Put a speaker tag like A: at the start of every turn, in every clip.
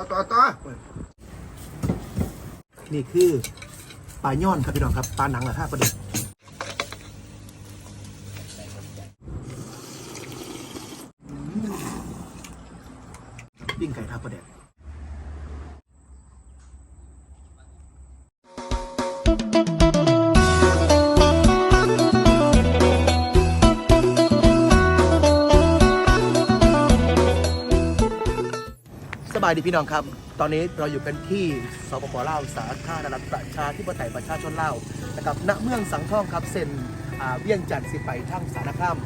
A: ต่อต่อต่อนี่คือปลาย่อนครับพี่น้องครับปลาหนังละท่าประเด็นปิ้งไก่ท่าประเด็นายดีพี่น้องครับ ตอนนี้เราอยู่กันที่สปปลาวสาธารณรัฐประชาธิปไตยประชาชนลาวนะครับณเมืองสังทองครับเซ็นอ่าเวียงจันทร์สิไปทั้งสารคาม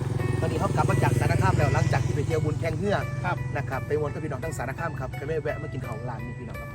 A: ตอนนี้เขากลับมาจากสารคามแล้วหลังจากที่ไปเที่ยวบุญแข่งเฮือ
B: ครับ
A: นะครับไปวนกับพี่น้องทั้งสารคามครับก็เลยแวะมากินของร้านนี้พี่น้องครับ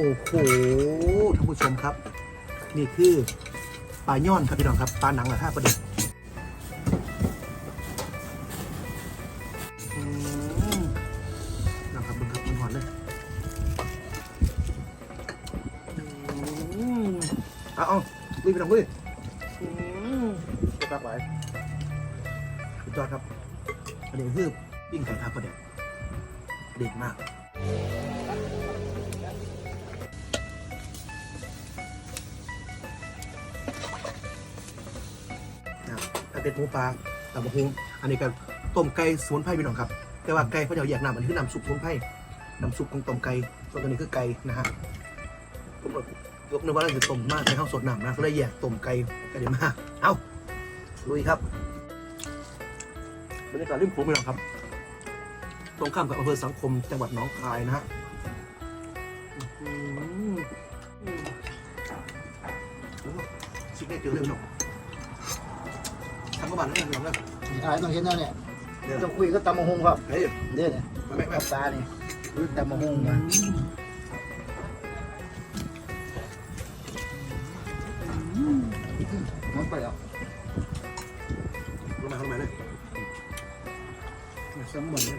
A: โอ้โหท่านผู้ชมครับ นี่คือปลาย่อนครับพี่น้องครับปลาหนังละท่าประเด็นอืมนะครับมึงครับมึงหอนเลยอืมเอาเอาลุยพี่น้องลุยอืมเก็บปากไว้สุดยอดครับอันนี้คือปิ้งไก่ท่าประเด็นเด็ดมาก เป็นหมูปลาตับกหุงอันนี้ก็ต้มไก่สมุนไพรพี่น้องครับ แต่ว่าไก่เขาจะเอาแยกน้ำอันนี้คือน้ำซุปสมุนไพรน้ำซุปของต้มไก่ส่วนตัวนี้คือไก่นะฮะผมก็ยกนึกว่าเราจะต้มมากในข้าวสดน้ำนะก็เลยแยกต้มไก่กันดีมากเอาลุยครับบรรยากาศริมโขงพี่น้องครับ ตรงข้ามกับอำเภอสังคมจังหวัดหนองคายนะฮะอื้อหือโอ้โหซิกเนเจอร์เลยพี่น้อง ทำกระบาดแล้วเนี่ยลองเลย
B: นี่อะไรต้องเห็นแล้วเนี่ย
A: เดี๋ยว
B: ต้องคุยก็ตำมะฮงครับ
A: เฮ้ย
B: เด้อเนี่ย
A: มาแม่แม่
B: กับปลานี่คือตำมะฮงเนี่ยมันไปแล้ว
A: ลงมาลงมาเลยแซลมอนเนี่ย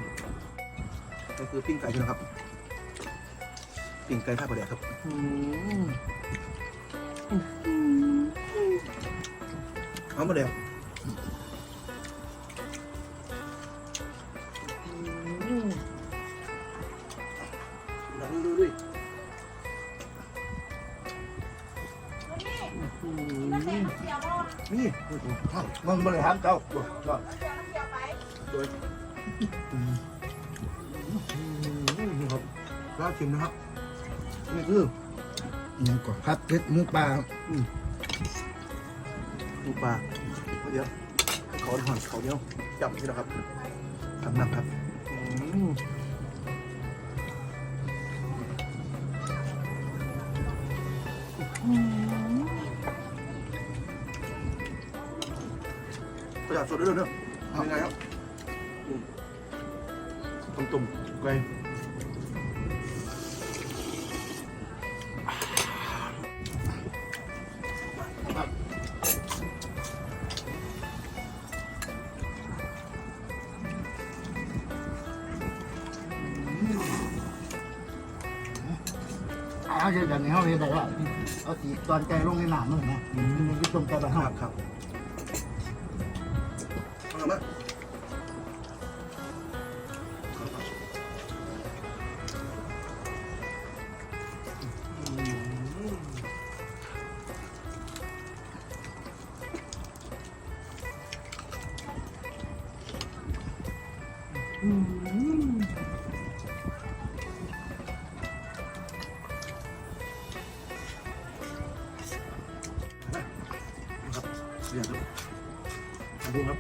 A: ก็คือปิ้งไก่ใช่ไหมครับ ปิ้งไก่ท่าประเดี๋ยวครับอืมเอามาเดี๋ยว นี่โอ้โหข้าว
B: มึงบริหารเจ้าก็
A: โดยอืมนี่ครับรอบชิมนะครับนี่คือ
B: ยังก่อนพัดเพชรหมูปลา
A: ปูปลาเดี๋ยวขอหอนเขาเดียวจับนี่นะครับทำหนักครับอืม ประหยัดสดด้วยเนอะทำยังไงครับอืมต้มตุ่มไก่ครับ
B: เอาเช่นแบบนี้เขาเห็นได้ว่าเอาสีตอนใจลงในน้ำเลยนะมันก็ต้มใจแบบ
A: ค
B: ห้า
A: รับครับ เอามาครับเดูครับ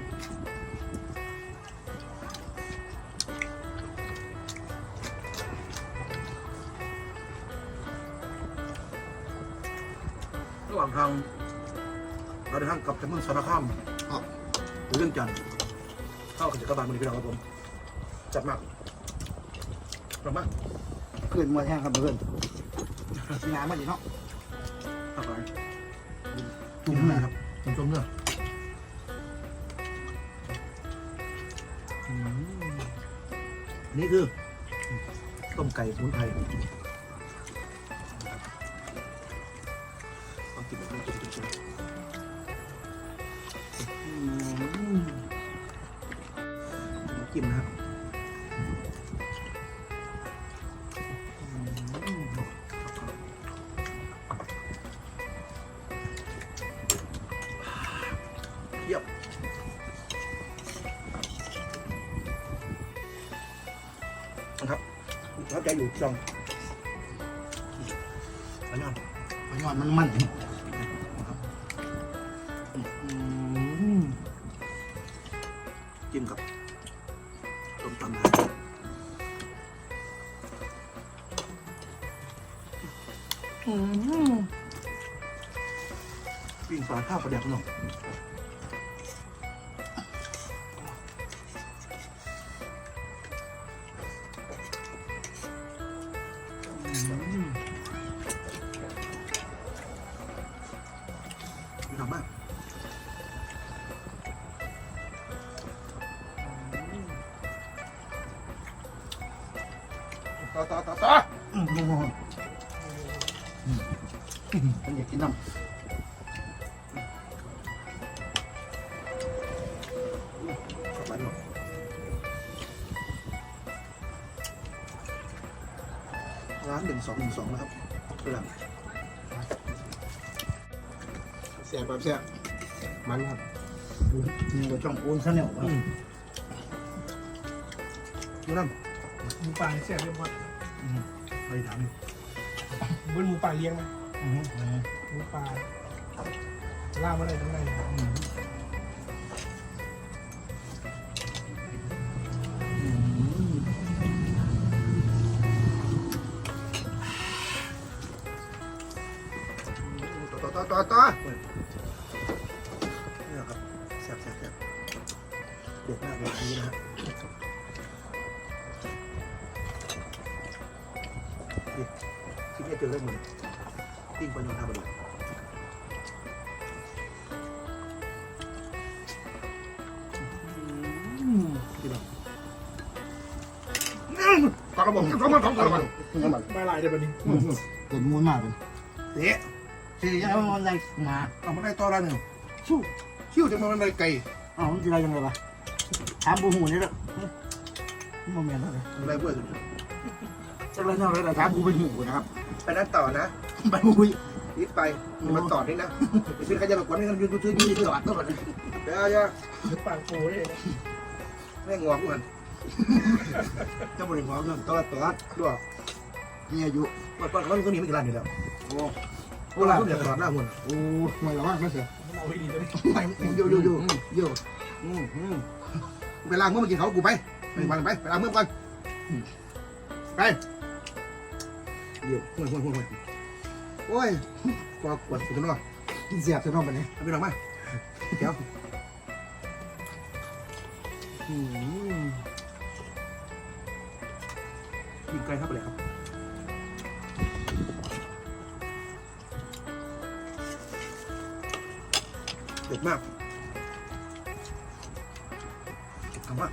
A: ระหว่างทางเราเดินทางกลับจากเมืองสารคาม
B: ครับ
A: หเรื่องจันเข้ากับจักรบาลมือพี่น้อครับผม จัดมากประมาณ
B: เกินมาแห้งครับเพื่อนน้ำมาดิเนาะ
A: ครับผมจุ่มเลยครับจุ่มๆเลย นี่คือต้มไก่สมุนไพรต้องกินแบบนี้จุ่มๆกินนะครับ รับใจอยู่จองอันนี้
B: ไปยอดมันมัน
A: จิ้มกับต้มตำนะปิ้งปลาข้าวปลาแดกขนม ต่อต่อต่อต่อ
B: อืมงงอืมเป็นอยากกินน้
A: ขับไปหน่อยร้านหนึ่งสองหนึ่งสองนะครับคือหลังำ
B: เสียบแบบเสียบ
A: มันครับ
B: นี่ก็ช่องปูนข้าวเนียว
A: ดูนั่น
C: หมูป่าเสียบเรียบร้อย
A: ไปถาม
C: บนหมูป่าเลี้ยงไหม
B: อืมอืม
C: หมูป่าล่ามาได้ทั้งนั้น
A: ต่อต่อต่อต่อต่อนี่แหละครับแซ่บแซ่บแซ่บเด็ดมากเลยอันนี้นะฮะ ที่นี่เจอเรื่องมือปิ้งปลาโยนท่าบดีพี่น้องปลากระบอกปลากระบอกปลากระบอก
B: น้ำมัน
C: มาลายเดี๋ยววันนี้
B: เกิดมูลมากเป็น
A: เตะ
B: สี่ยังมันได้มา
A: เอามาได้ต่อละหนึ่งชิวชิวจะมาเป็นไรไก่
B: อ้าวมันจะได้ยังไงวะถามบูหูนี่แหละโมเมนต์อะไร
A: อะไรเพื่อนกัน
B: จะเล่นอะไรแต่ถามบูเป็นหูนะครับ
A: ไปนั่นต่อนะ
B: ไปบูย
A: รีบไปอย่ามาต่อนี่นะพี่ใครจะมากวนให้กันยืนซื้อยืนตลอดตลอดเดี๋ยวอย่า
C: ปากโผล่เลย
A: แม่งงอกกัน
B: จะบริหารเงินตลอดตลอด
A: ด้วย
B: นี่อายุ
A: ก่อนก่อนเขาก็หนีไม่กี่ร้านอยู่แล้ว
B: โอ้
A: โอ้ร้านทุกอย่างตลอดหน้าหุ่น
B: โอ้ไม่ละมากไม่เสีย
C: เอาไว้ดีเลย
A: ไม่อยู่อยู่อยู่อยู่อืมอืมไปล้างมือมากินเขากูไปไปไปไปไปล้างมือก่อนไป เดี๋ยวห่วยห่วยห่วยห่วยโอ้ยกวาดกวาดสุดยอด
B: เสียบจะนอนไปเนี่ย
A: เอาไปลองมาเดี๋ยวอืมยิงไกลเข้าไปเลยครับเด็ดมากคำว่า